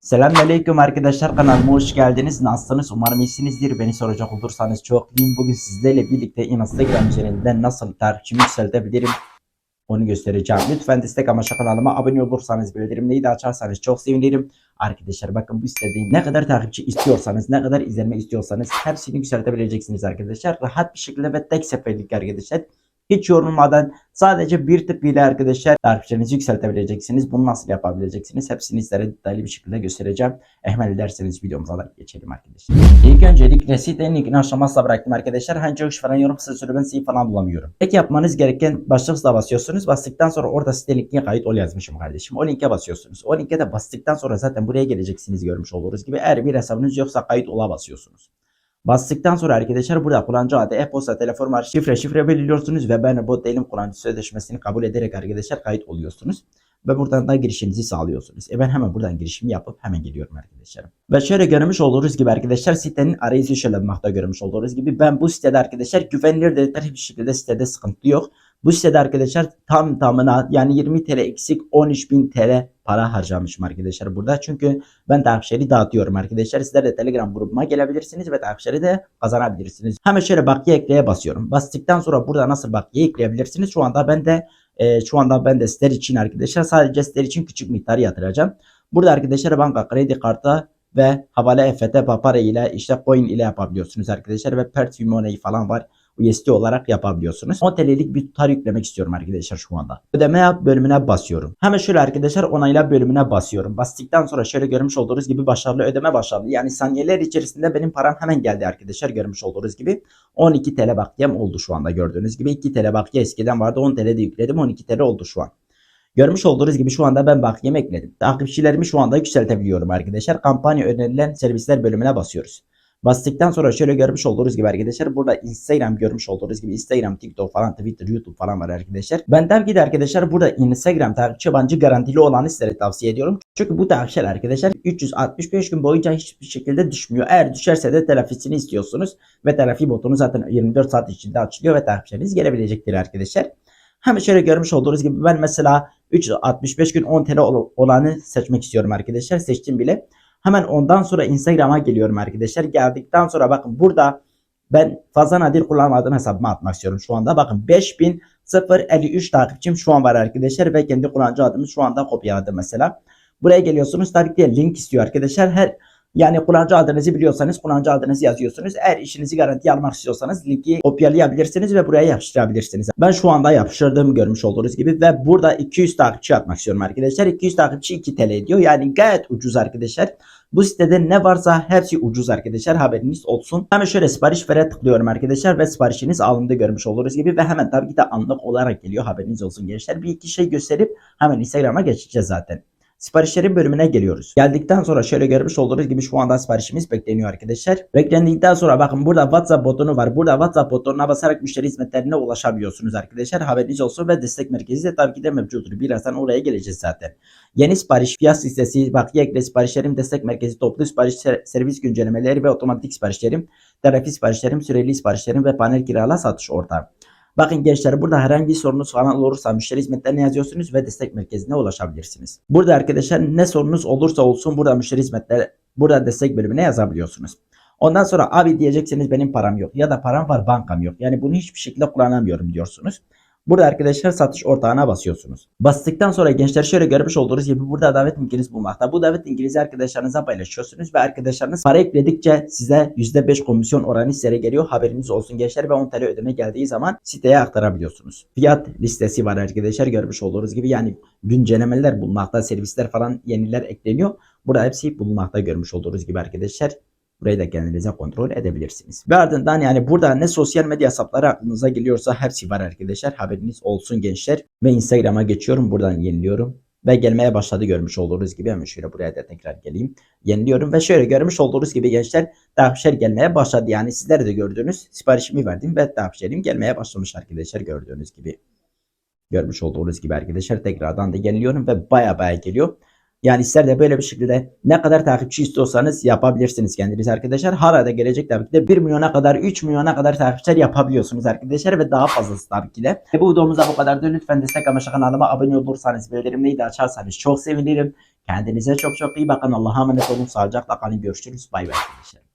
Selamünaleyküm arkadaşlar kanalıma hoş geldiniz. Nasılsınız? Umarım iyisinizdir. Beni soracak olursanız çok iyiyim. Bugün sizlerle birlikte Instagram üzerinden nasıl takipçimi yükseltebilirim onu göstereceğim. Lütfen destek amaçlı kanalıma abone olursanız bildirimleri de açarsanız çok sevinirim. Arkadaşlar bakın bu sitede ne kadar takipçi istiyorsanız, ne kadar izlenme istiyorsanız hepsini yükseltebileceksiniz arkadaşlar. Rahat bir şekilde ve tek seferlik arkadaşlar. Hiç yorulmadan sadece bir tık ile arkadaşlar takipçilerinizi yükseltebileceksiniz. Bunu nasıl yapabileceksiniz? Hepsini sizlere detaylı bir şekilde göstereceğim. Ehmel ederseniz videomuza da geçelim arkadaşlar. İlk öncelikle sitenin linkini aşamasına bıraktım arkadaşlar. Çok iş falan yorum sözleri ben siteyi falan bulamıyorum. Tek yapmanız gereken başlıkla basıyorsunuz. Bastıktan sonra orada site linkine kayıt ol yazmışım kardeşim. O linke basıyorsunuz. O linke de bastıktan sonra zaten buraya geleceksiniz görmüş oluruz gibi. Eğer bir hesabınız yoksa kayıt ola basıyorsunuz. Bastıktan sonra arkadaşlar burada kullanıcı adı, e-posta, telefon var, şifre, şifre belirliyorsunuz ve ben bot değilim kullanıcı sözleşmesini kabul ederek arkadaşlar kayıt oluyorsunuz. Ve buradan da girişinizi sağlıyorsunuz. E ben hemen buradan girişimi yapıp hemen geliyorum arkadaşlar. Ve şöyle görmüş olduğunuz gibi arkadaşlar sitenin arayüzü şöyle bakmakta görmüş olduğunuz gibi ben bu sitede arkadaşlar güvenilir detaylı bir şekilde sitede sıkıntı yok. Bu sitede arkadaşlar tam tamına yani 20 TL eksik 13.000 TL para harcamışım arkadaşlar burada. Çünkü ben takipçileri dağıtıyorum arkadaşlar. Sizler de Telegram grubuma gelebilirsiniz ve takipçileri de kazanabilirsiniz. Hemen şöyle bakiye ekleye basıyorum. Bastıktan sonra burada nasıl bakiye ekleyebilirsiniz? Şu anda ben de e, şu anda ben de sizler için arkadaşlar sadece sizler için küçük miktarı yatıracağım. Burada arkadaşlar banka kredi kartı ve havale EFT papara ile işte coin ile yapabiliyorsunuz arkadaşlar ve Perfume Money falan var. USD olarak yapabiliyorsunuz. 10 TL'lik bir tutar yüklemek istiyorum arkadaşlar şu anda. Ödeme yap bölümüne basıyorum. Hemen şöyle arkadaşlar onayla bölümüne basıyorum. Bastıktan sonra şöyle görmüş olduğunuz gibi başarılı ödeme başladı. Yani saniyeler içerisinde benim param hemen geldi arkadaşlar görmüş olduğunuz gibi. 12 TL bakiyem oldu şu anda gördüğünüz gibi. 2 TL bakiye eskiden vardı 10 TL de yükledim 12 TL oldu şu an. Görmüş olduğunuz gibi şu anda ben bakiyemi ekledim. Takipçilerimi şu anda yükseltebiliyorum arkadaşlar. Kampanya önerilen servisler bölümüne basıyoruz. Bastıktan sonra şöyle görmüş olduğunuz gibi arkadaşlar burada Instagram görmüş olduğunuz gibi Instagram, TikTok falan, Twitter, YouTube falan var arkadaşlar. Ben tabii ki de arkadaşlar burada Instagram takipçi bancı garantili olanı sizlere tavsiye ediyorum. Çünkü bu takipçiler arkadaşlar 365 gün boyunca hiçbir şekilde düşmüyor. Eğer düşerse de telafisini istiyorsunuz ve telafi botonu zaten 24 saat içinde açılıyor ve takipçileriniz gelebilecektir arkadaşlar. Hemen şöyle görmüş olduğunuz gibi ben mesela 365 gün 10 TL ol- olanı seçmek istiyorum arkadaşlar. Seçtim bile. Hemen ondan sonra Instagram'a geliyorum arkadaşlar. Geldikten sonra bakın burada ben fazla nadir kullanmadığım hesabıma atmak istiyorum şu anda. Bakın 5053 takipçim şu an var arkadaşlar ve kendi kullanıcı adımı şu anda kopyaladım mesela. Buraya geliyorsunuz tabii ki link istiyor arkadaşlar. Her yani kullanıcı adınızı biliyorsanız kullanıcı adınızı yazıyorsunuz. Eğer işinizi garantiye almak istiyorsanız linki kopyalayabilirsiniz ve buraya yapıştırabilirsiniz. Ben şu anda yapıştırdığımı görmüş olduğunuz gibi ve burada 200 takipçi atmak istiyorum arkadaşlar. 200 takipçi 2 TL ediyor. Yani gayet ucuz arkadaşlar. Bu sitede ne varsa hepsi ucuz arkadaşlar haberiniz olsun. Hemen şöyle sipariş vere tıklıyorum arkadaşlar ve siparişiniz alındı görmüş olduğunuz gibi ve hemen tabii ki de anlık olarak geliyor haberiniz olsun gençler. Bir iki şey gösterip hemen Instagram'a geçeceğiz zaten. Siparişlerin bölümüne geliyoruz. Geldikten sonra şöyle görmüş olduğunuz gibi şu anda siparişimiz bekleniyor arkadaşlar. Beklendikten sonra bakın burada WhatsApp butonu var. Burada WhatsApp butonuna basarak müşteri hizmetlerine ulaşabiliyorsunuz arkadaşlar. Haberiniz olsun ve destek merkezi de tabii ki de mevcuttur. Birazdan oraya geleceğiz zaten. Yeni sipariş, fiyat listesi, bakiye ekle siparişlerim, destek merkezi, toplu sipariş, ser- servis güncellemeleri ve otomatik siparişlerim, terapi siparişlerim, süreli siparişlerim ve panel kirala satış ortağı. Bakın gençler burada herhangi bir sorunuz falan olursa müşteri hizmetlerine yazıyorsunuz ve destek merkezine ulaşabilirsiniz. Burada arkadaşlar ne sorunuz olursa olsun burada müşteri hizmetleri burada destek bölümüne yazabiliyorsunuz. Ondan sonra abi diyeceksiniz benim param yok ya da param var bankam yok. Yani bunu hiçbir şekilde kullanamıyorum diyorsunuz. Burada arkadaşlar satış ortağına basıyorsunuz. Bastıktan sonra gençler şöyle görmüş olduğunuz gibi burada davet linkiniz bulmakta. Bu davet linkinizi arkadaşlarınıza paylaşıyorsunuz ve arkadaşlarınız para ekledikçe size %5 komisyon oranı size geliyor. Haberiniz olsun gençler ve 10 TL ödeme geldiği zaman siteye aktarabiliyorsunuz. Fiyat listesi var arkadaşlar görmüş olduğunuz gibi yani güncellemeler bulmakta, servisler falan yeniler ekleniyor. Burada hepsi bulunmakta görmüş olduğunuz gibi arkadaşlar. Burayı da kendinize kontrol edebilirsiniz. Ve ardından yani burada ne sosyal medya hesapları aklınıza geliyorsa hepsi var arkadaşlar. Haberiniz olsun gençler. Ve Instagram'a geçiyorum. Buradan yeniliyorum. Ve gelmeye başladı görmüş olduğunuz gibi. Hemen şöyle buraya da tekrar geleyim. Yeniliyorum ve şöyle görmüş olduğunuz gibi gençler takipçiler gelmeye başladı. Yani sizler de gördünüz. Siparişimi verdim ve takipçilerim gelmeye başlamış arkadaşlar gördüğünüz gibi. Görmüş olduğunuz gibi arkadaşlar tekrardan da yeniliyorum ve baya baya geliyor. Yani ister de böyle bir şekilde ne kadar takipçi istiyorsanız yapabilirsiniz kendiniz arkadaşlar. Harada gelecek tabii ki de 1 milyona kadar 3 milyona kadar takipçiler yapabiliyorsunuz arkadaşlar ve daha fazlası tabii ki de. Ve bu videomuzda bu kadar da lütfen destek amaçlı kanalıma abone olursanız bildirimleri de açarsanız çok sevinirim. Kendinize çok çok iyi bakın. Allah'a emanet olun. Sağlıcakla kalın. Görüşürüz. Bay bay arkadaşlar.